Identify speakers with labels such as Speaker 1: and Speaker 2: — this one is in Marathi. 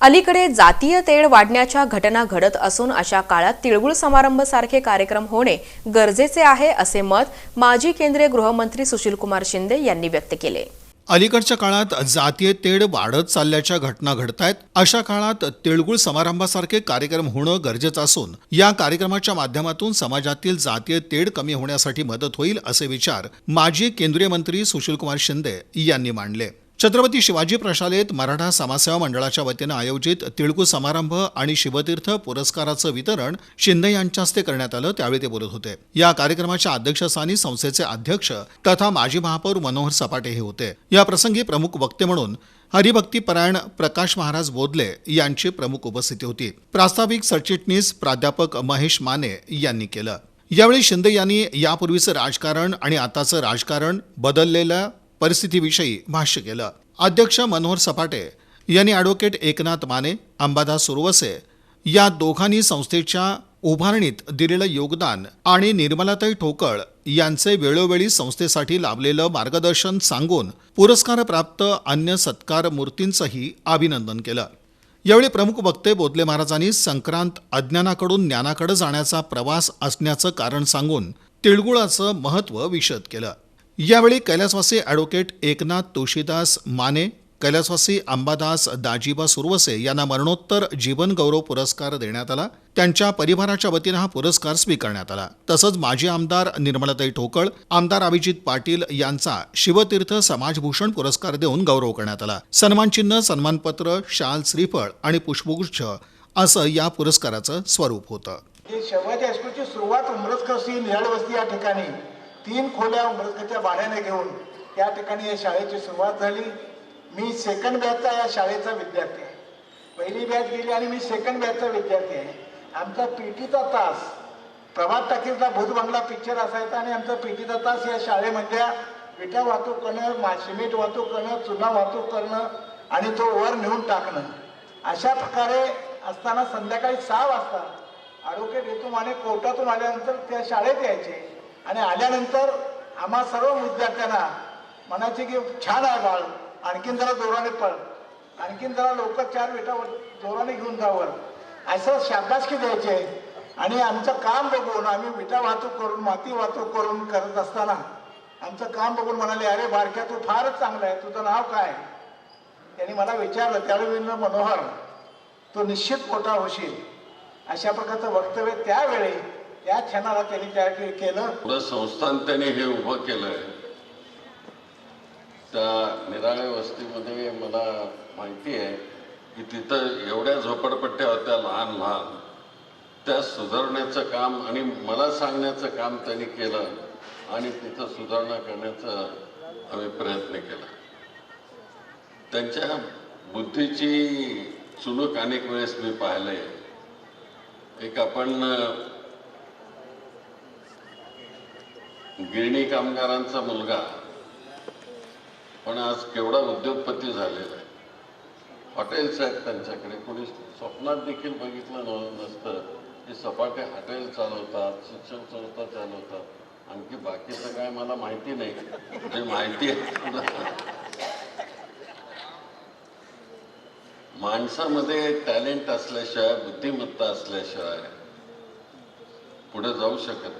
Speaker 1: अलीकडे जातीय तेढ वाढण्याच्या घटना घडत असून अशा काळात तिळगुळ समारंभ सारखे कार्यक्रम होणे गरजेचे आहे असे मत माजी केंद्रीय गृहमंत्री सुशीलकुमार शिंदे यांनी व्यक्त केले.
Speaker 2: अलीकडच्या काळात जातीय तेढ वाढत चालल्याच्या घटना घडतायत. अशा काळात तिळगुळ समारंभासारखे कार्यक्रम होणं गरजेचं असून या कार्यक्रमाच्या माध्यमातून समाजातील जातीय तेढ कमी होण्यासाठी मदत होईल असे विचार माजी केंद्रीय मंत्री सुशीलकुमार शिंदे यांनी मांडले. छत्रपती शिवाजी प्रशालेत मराठा समाजसेवा मंडळाच्या वतीनं आयोजित तिळकू समारंभ आणि शिवतीर्थ पुरस्काराचं वितरण शिंदे यांच्या हस्ते करण्यात आलं त्यावेळी ते बोलत होते. या कार्यक्रमाच्या अध्यक्षस्थानी संस्थेचे अध्यक्ष तथा माजी महापौर मनोहर सपाटे हे होते. या प्रसंगी प्रमुख वक्ते म्हणून हरिभक्तीपरायण प्रकाश महाराज बोधले यांची प्रमुख उपस्थिती होती. प्रास्ताविक सरचिटणीस प्राध्यापक महेश माने यांनी केलं. यावेळी शिंदे यांनी यापूर्वीचं राजकारण आणि आताचं राजकारण बदललेलं परिस्थितीविषयी भाष्य केलं. अध्यक्ष मनोहर सपाटे यांनी ॲडव्होकेट एकनाथ माने अंबादास सुरवसे या दोघांनी संस्थेच्या उभारणीत दिलेलं योगदान आणि निर्मलाताई ठोकळ यांचे वेळोवेळी संस्थेसाठी लाभलेलं मार्गदर्शन सांगून पुरस्कारप्राप्त अन्य सत्कार मूर्तींचंही अभिनंदन केलं. यावेळी प्रमुख वक्ते बोधले महाराजांनी संक्रांत अज्ञानाकडून ज्ञानाकडे जाण्याचा प्रवास असण्याचं कारण सांगून तिळगुळाचं महत्त्व विशद केलं. यावेळी कैलासवासी ॲडव्होकेट एकनाथ तुळशीदास माने कैलासवासी अंबादास दाजीबा सुरवसे यांना मरणोत्तर जीवन गौरव पुरस्कार देण्यात आला. त्यांच्या परिवाराच्या वतीनं हा पुरस्कार स्वीकारण्यात आला. तसंच माजी आमदार निर्मलाताई ठोकळ आमदार अभिजित पाटील यांचा शिवतीर्थ समाजभूषण पुरस्कार देऊन गौरव करण्यात आला. सन्मानचिन्ह सन्मानपत्र शाल श्रीफळ आणि पुष्पगुच्छ असं या पुरस्काराचं स्वरूप होतं.
Speaker 3: सुरुवात या ठिकाणी तीन खोल्या उमरसकरच्या भाड्याने घेऊन या ठिकाणी या शाळेची सुरुवात झाली. मी सेकंड बॅचचा या शाळेचा विद्यार्थी आहे. पहिली बॅच गेली आणि मी सेकंड बॅचचा विद्यार्थी आहे. आमचा पीटीचा तास प्रभात टाकीचा भूतबंगला पिक्चर असायचा आणि आमचा पीटीचा तास या शाळेमधल्या विटा वाहतूक करणं मा सिमेंट वाहतूक करणं चुना वाहतूक करणं आणि तो वर नेऊन टाकणं. अशा प्रकारे असताना संध्याकाळी सहा वाजता ॲडव्होकेट येतून आणि कोर्टातून आल्यानंतर त्या शाळेत यायचे. आणि आल्यानंतर आम्हा सर्व विद्यार्थ्यांना म्हणायचे की छान आहे बाळ. आणखीन जरा जोराने पळ. आणखीन जरा लवकर चार विटा जोराने घेऊन जावर असं शाबासकी द्यायचे आणि आमचं काम बघून आम्ही विटा वाहतूक करून माती वाहतूक करून करत असताना आमचं काम बघून म्हणाले अरे बारक्या तू फारच चांगला आहे. तुझं नाव काय? त्यांनी मला विचारलं त्यावेळी मी मनोहर. तू निश्चित मोठा होशील. अशा प्रकारचं वक्तव्य त्यावेळी त्या क्षणाला त्यांनी त्या केलं.
Speaker 4: संस्थान त्यांनी हे उभं केलंय. त्या निराळे वस्तीमध्ये मला माहिती आहे की तिथं एवढ्या झोपडपट्ट्या होत्या लहान लहान. त्या सुधारण्याचं काम आणि मला सांगण्याचं काम त्यांनी केलं आणि तिथं सुधारणा करण्याचा आम्ही प्रयत्न केला. त्यांच्या बुद्धीची चुणूक अनेक वेळेस मी पाहिले एक आपण गिरणी कामगारांचा मुलगा. पण आज केवढा उद्योगपती झालेला आहे. हॉटेल्स आहेत त्यांच्याकडे कोणी स्वप्नात देखील बघितलं नव्हतं नसतं की सपाटे हॉटेल चालवतात शिक्षण संस्था चालवतात. आणखी बाकीचं काय मला माहिती नाही. जे माहिती आहे माणसामध्ये टॅलेंट असल्याशिवाय बुद्धिमत्ता असल्याशिवाय पुढे जाऊ शकत